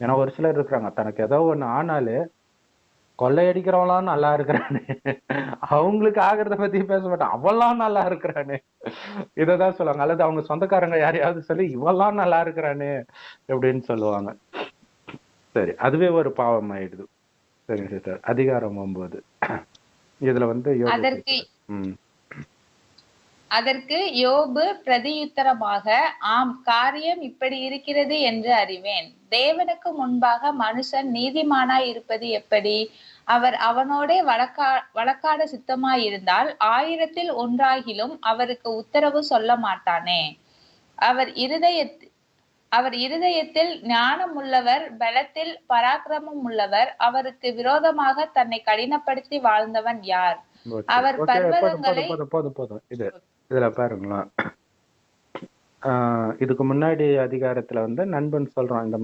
ஏன்னா ஒரு சிலர் இருக்கிறாங்க. தனக்கு ஏதோ ஒண்ணு ஆனாலே கொள்ளையடிக்கிறவன்லாம் நல்லா இருக்கிறானே. அவங்களுக்கு ஆகிறத பத்தி பேச மாட்டான். அவன்லாம் நல்லா இருக்கிறானே. இததான் சொல்லுவாங்க. அல்லது அவங்க சொந்தக்காரங்க யாரையாவது சொல்லி இவெல்லாம் நல்லா இருக்கிறானே அப்படின்னு சொல்லுவாங்க. சரி அதுவே ஒரு பாவம் ஆயிடுது. சரிங்க சிஸ்டர். அதிகாரம் ஒன்பது. இதுல வந்து அதற்கு அதற்கு யோபு பிரதியுத்தரமாக ஆம் காரியம் இப்படி இருக்கிறது என்று அறிவேன். தேவனுக்கு முன்பாக மனுஷன் நீதிமானாய் இருப்பது எப்படி? அவர் அவனோடே வழக்கா வழக்காட சித்தமாயிருந்தால் ஆயிரத்தில் ஒன்றாகிலும் அவருக்கு உத்தரவு சொல்ல மாட்டானே. அவர் இருதயத் அவர் இருதயத்தில் ஞானம் உள்ளவர் பலத்தில் பராக்கிரமம் உள்ளவர். அவருக்கு விரோதமாக தன்னை கடினப்படுத்தி வாழ்ந்தவன் யார்? அவர் பர்வதங்களை- போதும், போதும், போதும். இது இதுல பாருங்களேன் ஆஹ் இதுக்கு முன்னாடி அதிகாரத்துல வந்து நண்பன் சொல்றான் இந்த